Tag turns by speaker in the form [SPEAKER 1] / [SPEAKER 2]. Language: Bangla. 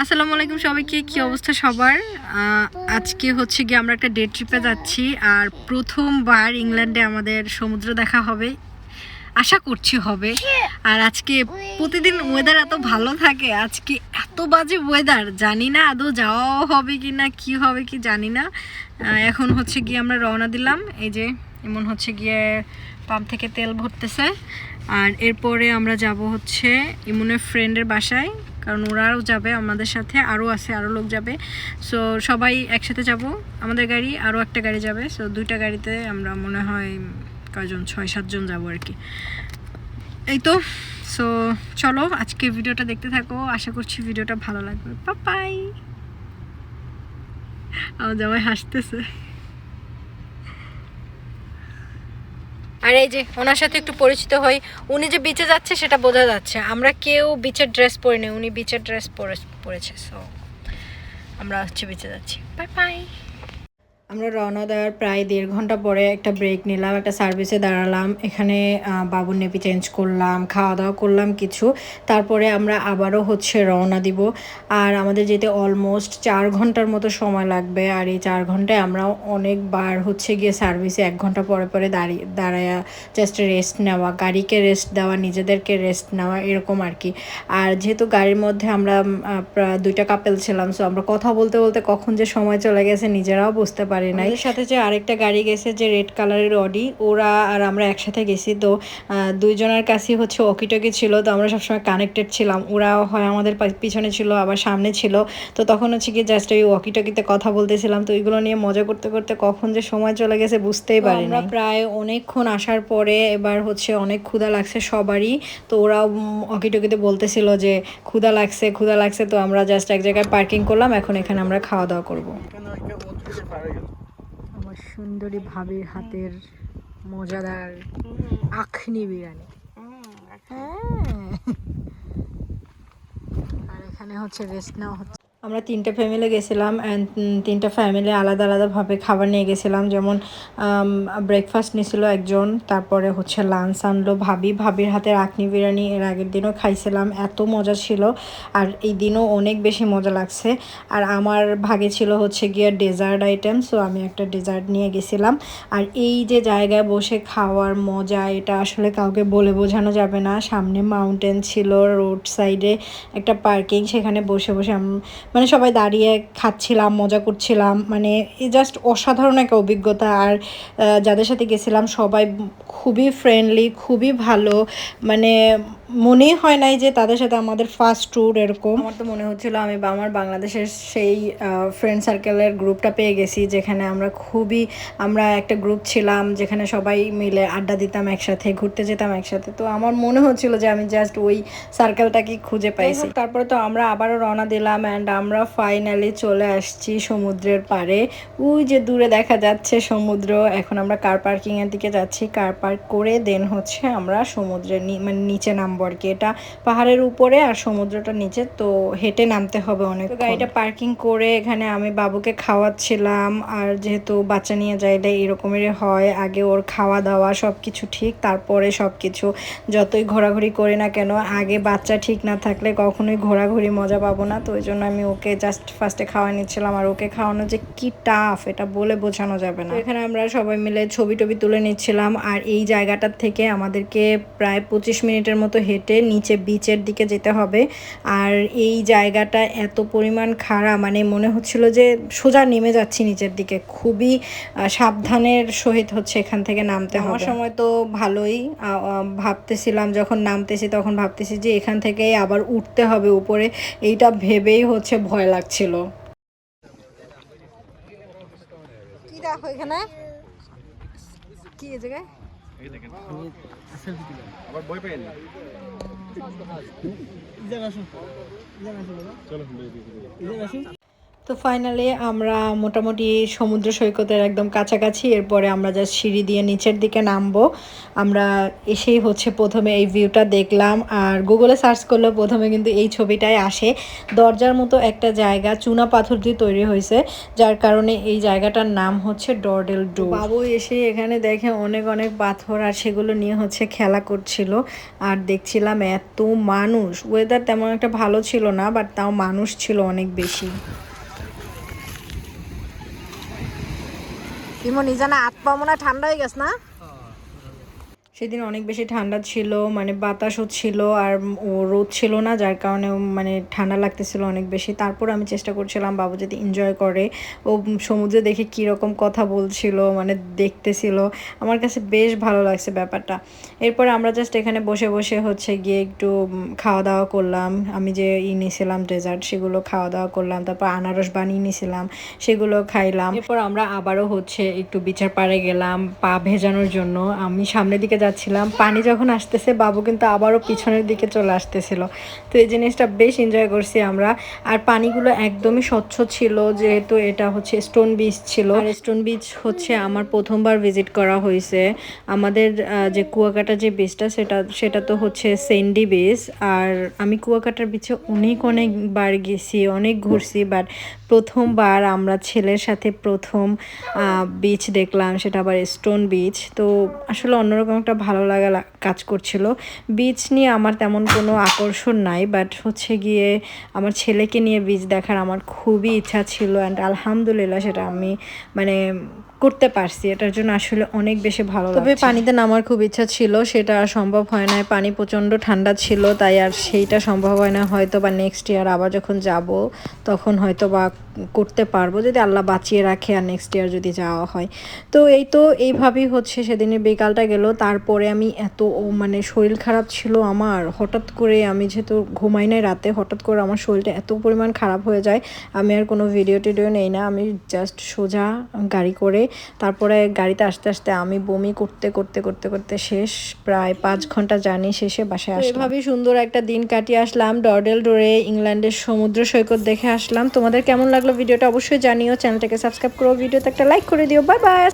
[SPEAKER 1] আসসালামু আলাইকুম সবাইকে, কী অবস্থা সবার? আজকে হচ্ছে গিয়ে আমরা একটা ডে ট্রিপে যাচ্ছি, আর প্রথমবার ইংল্যান্ডে আমাদের সমুদ্র দেখা হবে। আশা করছি হবে। আর আজকে প্রতিদিন ওয়েদার এত ভালো থাকে, আজকে এত বাজে ওয়েদার জানি না আদৌ যাওয়াও হবে কি না, কি হবে কি জানি না। এখন হচ্ছে গিয়ে আমরা রওনা দিলাম, এই যে এমন হচ্ছে গিয়ে পাম্প থেকে তেল ভরতেছে। আর এরপরে আমরা যাব হচ্ছে ইমনের ফ্রেন্ডের বাসায়, কারণ ওরাও যাবে আমাদের সাথে, আরও আছে, আরও লোক যাবে। সো সবাই একসাথে যাব, আমাদের গাড়ি আরও একটা গাড়ি যাবে। সো দুইটা গাড়িতে আমরা মনে হয় কয়জন, ছয়, সাতজন যাব আর কি। এই তো সো চলো আজকে ভিডিওটা দেখতে থাকো। আশা করছি ভিডিওটা ভালো লাগবে। পাপাই আমার জামাই হাসতেছে। আর এই যে, ওনার সাথে একটু পরিচিত হই। উনি যে বিচে যাচ্ছে, সেটা বোঝা যাচ্ছে। আমরা কেউ বিচের ড্রেস পরিনি। উনি বিচের ড্রেস পরে, পরেছে সো আমরা হচ্ছে বিচে যাচ্ছি। বাই বাই আমরা রওনা দেওয়ার প্রায় দেড় ঘণ্টা পরে একটা ব্রেক নিলাম, একটা সার্ভিসে দাঁড়ালাম। এখানে বাবুর নেপি চেঞ্জ করলাম খাওয়া দাওয়া করলাম কিছু। তারপরে আমরা আবারও হচ্ছে রওনা দিব। আর আমাদের যেতে অলমোস্ট চার ঘণ্টার মতো সময় লাগবে। আর এই চার ঘন্টায় আমরা অনেকবার হচ্ছে গিয়ে সার্ভিসে এক ঘণ্টা পরে পরে দাঁড়িয়ে দাঁড়ায় জাস্ট রেস্ট নেওয়া, গাড়িকে রেস্ট দেওয়া, নিজেদেরকে রেস্ট নেওয়া, এরকম আর কি। আর যেহেতু গাড়ির মধ্যে আমরা দুইটা কাপেল ছিলাম সো আমরা কথা বলতে বলতে কখন যে সময় চলে গেছে নিজেরাও বুঝতে পারি নাই। এর সাথে যে আরেকটা গাড়ি গেছে যে রেড কালারের অডি ওরা আর আমরা একসাথে গেছি। তো দুইজনের কাছেই হচ্ছে অকিটকি ছিল। তো আমরা সবসময় কানেক্টেড ছিলাম। ওরা হয় আমাদের পিছনে ছিল আবার সামনে ছিল। তো তখন হচ্ছে কি জাস্ট ওই ওয়াকিটকিতে কথা বলতেছিলাম। তো ওইগুলো নিয়ে মজা করতে করতে কখন যে সময় চলে গেছে বুঝতেই পারি আমরা প্রায় অনেকক্ষণ আসার পরে এবার হচ্ছে অনেক ক্ষুধা লাগছে সবারই। তো ওরাও অকিটকিতে বলতেছিল যে ক্ষুধা লাগছে ক্ষুধা লাগছে। তো আমরা জাস্ট এক জায়গায় পার্কিং করলাম। এখন এখানে আমরা খাওয়া দাওয়া করব আমার সুন্দরী ভাবির হাতের মজাদার আখনি বিরিয়ানি। হ্যাঁ। আর এখানে হচ্ছে রেস্ট নেওয়া হচ্ছে। আমরা তিনটে ফ্যামিলি গেছিলাম অ্যান্ড তিনটা ফ্যামিলি আলাদা আলাদাভাবে খাবার নিয়ে গেছিলাম। যেমন ব্রেকফাস্ট নিয়েছিল একজন, তারপরে হচ্ছে লাঞ্চ আনলো ভাবি। ভাবির হাতের আখনি বিরিয়ানি, এর আগের দিনও খাইছিলাম। এত মজা ছিল। আর এই দিনও অনেক বেশি মজা লাগছে। আর আমার ভাগে ছিল হচ্ছে গিয়ে ডেজার্ট আইটেম সো আমি একটা ডেজার্ট নিয়ে গেছিলাম। আর এই যে জায়গায় বসে খাওয়ার মজা, এটা আসলে কাউকে বলে বোঝানো যাবে না। সামনে মাউন্টেন ছিল রোড সাইডে একটা পার্কিং সেখানে বসে বসে মানে সবাই দাঁড়িয়ে খাচ্ছিলাম, মজা করছিলাম মানে এ জাস্ট অসাধারণ একটা অভিজ্ঞতা। আর যাদের সাথে গেছিলাম সবাই খুবই ফ্রেন্ডলি খুবই ভালো মানে মনেই হয় নাই যে তাদের সাথে আমাদের ফার্স্ট ট্যুর এরকম। আমার তো মনে হচ্ছিল আমি বা- আমার বাংলাদেশের সেই ফ্রেন্ড সার্কেলের গ্রুপটা পেয়ে গেছি যেখানে আমরা খুবই আমরা একটা গ্রুপ ছিলাম যেখানে সবাই মিলে আড্ডা দিতাম একসাথে ঘুরতে যেতাম একসাথে। তো আমার মনে হচ্ছিল যে আমি জাস্ট ওই সার্কেলটাকে খুঁজে পাইছি। তারপরে তো আমরা আবারও রওনা দিলাম অ্যান্ড আমরা ফাইনালি চলে আসছি সমুদ্রের পাড়ে। ওই যে দূরে দেখা যাচ্ছে সমুদ্র এখন আমরা কার পার্কিং এর দিকে যাচ্ছি। কার পার্ক করে দেন হচ্ছে আমরা সমুদ্রের মানে নিচে নামবো আর কি? এটা পাহাড়ের উপরে আর সমুদ্রটা নিচে তো হেঁটে নামতে হবে অনেক গাড়িটা পার্কিং করে এখানে আমি বাবুকে খাওয়াচ্ছিলাম আর যেহেতু বাচ্চা নিয়ে যাইলে এরকমেরই হয় আগে ওর খাওয়া দাওয়া সব কিছু ঠিক তারপরে সব কিছু যতই ঘোরাঘুরি করি না কেন আগে বাচ্চা ঠিক না থাকলে কখনোই ঘোরাঘুরি মজা পাবো না তো ওই জন্য আমি ওকে জাস্ট ফার্স্টে খাওয়া নিচ্ছিলাম আর ওকে খাওয়ানো যে কি টাফ এটা বলে বোঝানো যাবে না। এখানে আমরা সবাই মিলে ছবি টবি তুলে নিচ্ছিলাম আর এই জায়গাটার থেকে আমাদেরকে প্রায় পঁচিশ মিনিটের মতো হেঁটে নিচে বিচের দিকে যেতে হবে। আর এই জায়গাটা এত পরিমাণ খাড়া মানে মনে হচ্ছিল যে সোজা নেমে যাচ্ছি নিচের দিকে। খুবই সাবধানের সহিত হচ্ছে এখান থেকে নামতে হবে। আমার সময় তো ভালোই ভাবতেছিলাম যখন নামতেছি তখন ভাবতেছি যে এখান থেকে আবার উঠতে হবে উপরে। এইটা ভেবেই হচ্ছে ভয় লাগছিল। কি দেখো এখানে? কি এই জায়গায়
[SPEAKER 2] আবার বই পেয়ে না? চলো
[SPEAKER 1] তো ফাইনালি আমরা মোটামুটি সমুদ্র সৈকতের একদম কাছাকাছি, এরপরে আমরা যা সিঁড়ি দিয়ে নিচের দিকে নামবো। আমরা এসেই হচ্ছে প্রথমে এই ভিউটা দেখলাম, আর গুগলে সার্চ করলে প্রথমে কিন্তু এই ছবিটাই আসে। দরজার মতো একটা জায়গা, চুনা পাথর দিয়ে তৈরি হয়েছে, যার কারণে এই জায়গাটার নাম হচ্ছে ডর্ডেল ডো বাবু এসে এখানে দেখে অনেক অনেক পাথর আর সেগুলো নিয়ে হচ্ছে খেলা করছিল, আর দেখছিলাম এত মানুষ। ওয়েদার তেমন একটা ভালো ছিল না বাট তাও মানুষ ছিল অনেক বেশি। ইমো ইজানা না হাত পা মনে হয় ঠান্ডা হয়ে গেছে না? সেদিন অনেক বেশি ঠান্ডা ছিল মানে বাতাসও ছিল আর রোদ ছিল না, যার কারণে মানে ঠান্ডা লাগতেছিল অনেক বেশি। তারপর আমি চেষ্টা করছিলাম, বাবু যদি এনজয় করে। ও সমুদ্রে দেখে কীরকম কথা বলছিল মানে দেখতেছিল। আমার কাছে বেশ ভালো লাগছে ব্যাপারটা। এরপর আমরা জাস্ট এখানে বসে বসে হচ্ছে গিয়ে একটু খাওয়া দাওয়া করলাম। আমি যে ই নিয়েছিলাম ডেজার্ট সেগুলো খাওয়া দাওয়া করলাম। তারপর আনারস বানিয়ে নিয়েছিলাম সেগুলো খাইলাম। এরপর আমরা আবারও হচ্ছে একটু বিচার পাড়ে গেলাম, পা ভেজানোর জন্য। আমি সামনের দিকে যাচ্ছিলাম। পানি যখন আসতেছে, বাবু কিন্তু আবারও পিছনের দিকে চলে আসতেছিল। তো এই জিনিসটা বেশ এনজয় করছি আমরা। আর পানিগুলো একদমই স্বচ্ছ ছিল, যেহেতু এটা হচ্ছে স্টোন বিচ ছিল। আর স্টোন বিচ হচ্ছে আমার প্রথমবার ভিজিট করা হয়েছে। আমাদের যে কুয়াকাটা যে বিচটা সেটা সেটা তো হচ্ছে সেন্ডি বিচ আর আমি কুয়াকাটার বিচে অনেক, অনেকবার গেছি, অনেক ঘুরছি বাট প্রথমবার আমরা ছেলের সাথে প্রথম বিচ দেখলাম, সেটা আবার স্টোন বিচ তো আসলে অন্যরকম একটা ভালো লাগা কাজ করছিল। বিচ নিয়ে আমার তেমন কোনো আকর্ষণ নাই বাট হচ্ছে গিয়ে আমার ছেলেকে নিয়ে বিচ দেখার আমার খুবই ইচ্ছা ছিল অ্যান্ড আলহামদুলিল্লাহ সেটা আমি মানে করতে পারছি এটার জন্য আসলে অনেক বেশি ভালো তবে পানিতে নামার খুব ইচ্ছা ছিল সেটা আর সম্ভব হয় না পানি প্রচণ্ড ঠান্ডা ছিল তাই আর সেইটা সম্ভব হয় না। হয়তো বা নেক্সট ইয়ার আবার যখন যাব তখন হয়তো বা করতে পারব যদি আল্লাহ বাঁচিয়ে রাখে আর নেক্সট ইয়ার যদি যাওয়া হয়। তো এই তো এইভাবেই হচ্ছে সেদিনের বিকালটা গেল। তারপরে আমি এত মানে শরীর খারাপ ছিল আমার। হঠাৎ করে আমি যেহেতু ঘুমাই নাই রাতে হঠাৎ করে আমার শরীরটা এত পরিমাণ খারাপ হয়ে যায়। আমি আর কোনো ভিডিও টিডিও নেই না। আমি জাস্ট সোজা গাড়ি করে তারপরে গাড়িতে আসতে আসতে আমি বমি করতে করতে করতে করতে শেষ প্রায় পাঁচ ঘণ্টা জার্নি শেষে বাসায় আসলাম। এভাবেই সুন্দর একটা দিন কাটিয়ে আসলাম। ডর্ডেল ডোরে ইংল্যান্ডের সমুদ্র সৈকত দেখে আসলাম। তোমাদের কেমন লাগল ভিডিওটা অবশ্যই জানিও। চ্যানেলটাকে সাবস্ক্রাইব করো ভিডিওতে একটা লাইক করে দিও। Bye bye